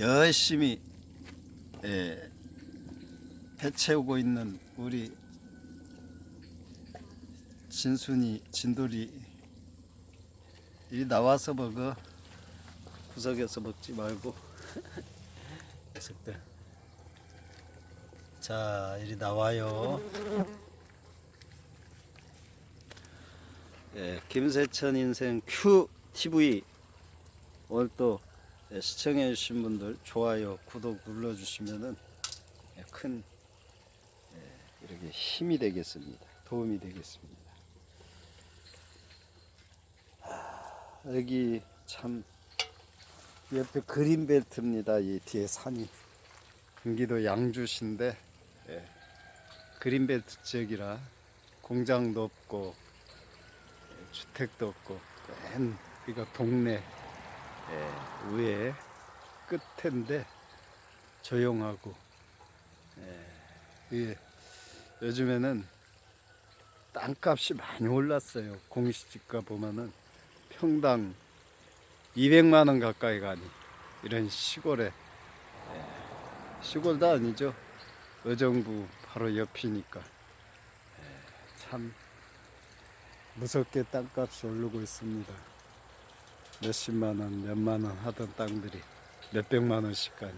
열심히 예, 배 채우고 있는 우리 진순이 진돌이 이 나와서 먹어. 구석에서 먹지 말고. 녀석들. 자 이리 나와요. 예, 김세천 인생 큐 TV 오늘 또 예, 시청해 주신 분들 좋아요 구독 눌러 주시면은 예, 큰 예, 이렇게 힘이 되겠습니다. 도움이 되겠습니다. 아, 여기 참 옆에 그린벨트입니다 이 뒤에 산이. 경기도 양주시인데 예, 그린벨트 지역이라 공장도 없고 예, 주택도 없고 맨 여기가 동네 예, 위에 끝인데 조용하고 예, 요즘에는 땅값이 많이 올랐어요. 공시지가 보면은 평당 200만 원 가까이 가니 이런 시골에 예, 시골도 아니죠. 의정부 바로 옆이니까 예, 참 무섭게 땅값이 오르고 있습니다. 몇십만 원, 몇만 원 하던 땅들이 몇백만 원씩 가니.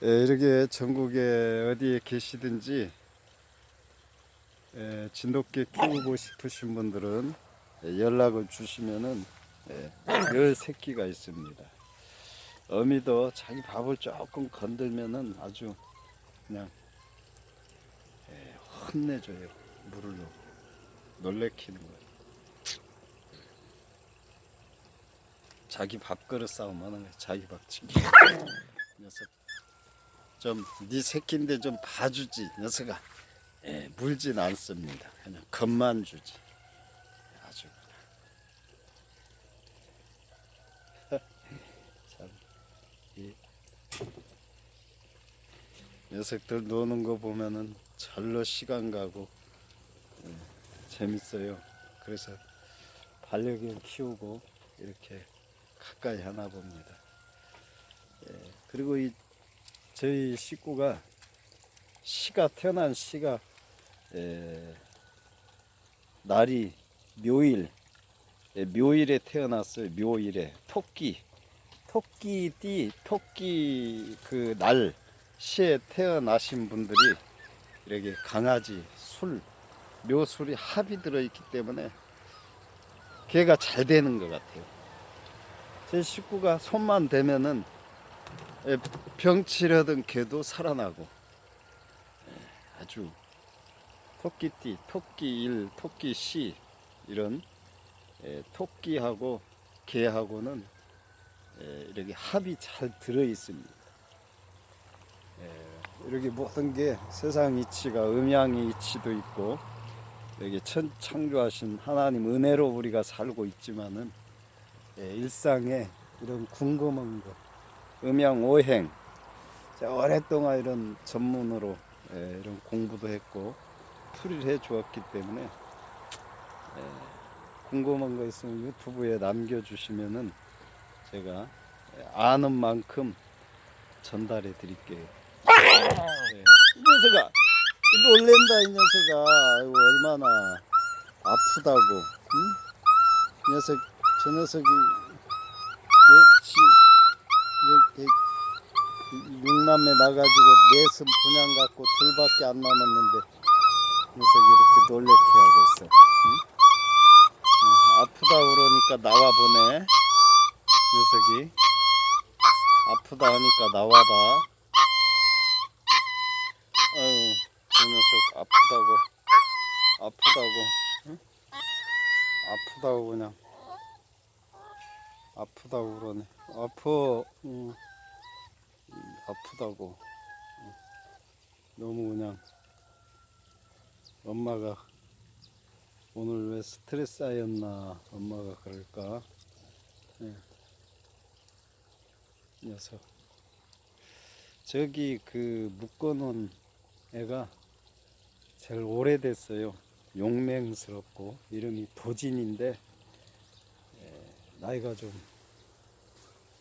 예, 이렇게 전국에 어디에 계시든지 예, 진돗개 키우고 싶으신 분들은 예, 연락을 주시면은 예, 열 새끼가 있습니다. 어미도 자기 밥을 조금 건들면은 아주 그냥 예, 혼내줘요. 물을 넣고 놀래키는 거예요. 자기 밥그릇 싸움 하는 거야. 자기 밥 지키. 녀석 좀네 새끼인데 좀 봐주지 녀석아. 예, 물진 않습니다. 그냥 겁만 주지. 아주. 참, 이 녀석들 노는 거 보면은 절로 시간 가고 예, 재밌어요. 그래서 반려견 키우고 이렇게 가까이 하나 봅니다. 예, 그리고 이 저희 식구가 시가 태어난 시가 예, 날이 묘일 예, 묘일에 태어났어요. 묘일에 토끼 토끼띠 토끼 그 날 시에 태어나신 분들이 이렇게 강아지 술 묘술이 합이 들어있기 때문에 개가 잘 되는 것 같아요. 제 식구가 손만 대면은 예, 병치려던 개도 살아나고 예, 아주 토끼띠, 토끼 일, 토끼 씨 이런 예, 토끼하고 개하고는 예, 이렇게 합이 잘 들어 있습니다. 예, 이렇게 모든 게 세상 이치가 음양의 이치도 있고 여기 천 창조하신 하나님 은혜로 우리가 살고 있지만은 예, 일상에 이런 궁금한 거, 음양 오행, 오랫동안 이런 전문으로 예, 이런 공부도 했고 풀이를 해 주었기 때문에 예, 궁금한 거 있으면 유튜브에 남겨주시면은 제가 예, 아는 만큼 전달해 드릴게요. 예, 이 녀석아, 놀랜다 이 녀석아, 아이고 얼마나 아프다고, 응? 이 녀석 저 녀석이 이렇게 육남매 나가지고 내슴 분양 갖고 둘밖에 안 남았는데 녀석이 이렇게 놀래켜 하고 있어. 응? 응, 아프다 그러니까 나와 보네. 녀석이 아프다 하니까 나와봐. 아유, 그 녀석 아프다고 아프다고 응? 아프다고 그냥. 아프다고 그러네. 응. 음, 아프다고. 응. 너무 그냥 엄마가 오늘 왜 스트레스 쌓였나 엄마가 그럴까? 예. 녀석. 저기 그 묶어놓은 애가 제일 오래됐어요. 용맹스럽고 이름이 도진인데 예, 나이가 좀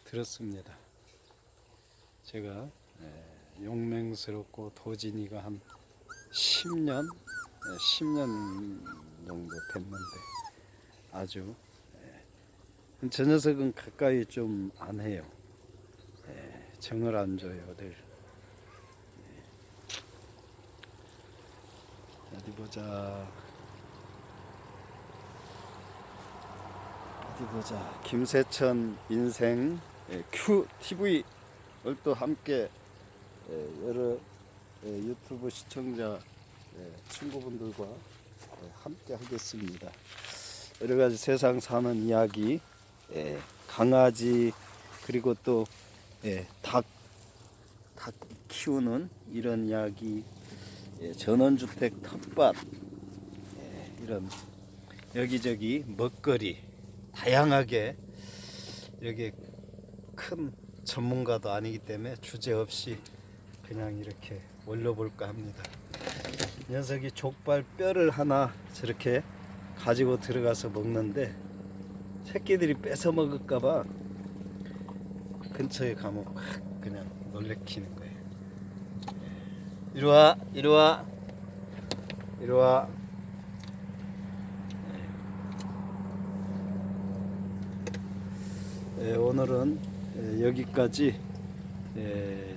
들었습니다. 제가 예, 용맹스럽고 도진이가 한 10년, 예, 10년 정도 됐는데 아주 예, 저 녀석은 가까이 좀 안 해요. 예, 정을 안 줘요, 늘. 예. 어디 보자. 어디 보자. 김세천 인생 예, 오늘 또 함께 예, 여러 예, 유튜브 시청자 예, 친구분들과 예, 함께 하겠습니다. 여러 가지 세상 사는 이야기, 예, 강아지 그리고 또 예, 닭, 닭 키우는 이런 이야기, 예, 전원주택 텃밭 예, 이런 여기저기 먹거리 다양하게 여기 큰 전문가도 아니기 때문에 주제 없이 그냥 이렇게 올려볼까 합니다. 녀석이 족발 뼈를 하나 저렇게 가지고 들어가서 먹는데 새끼들이 뺏어 먹을까봐 근처에 가면 확 그냥 놀래키는 거예요. 이리 와, 이리 와, 이리 와. 예, 오늘은 예, 여기까지 예,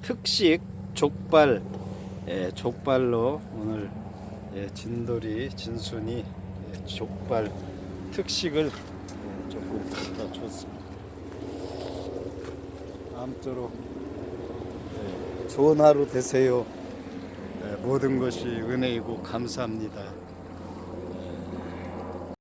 특식 족발 예, 족발로 오늘 예, 진돌이 진순이 예, 족발 특식을 예, 조금 갖다 줬습니다. 아무쪼록 예, 좋은 하루 되세요. 예, 모든 것이 은혜이고 감사합니다.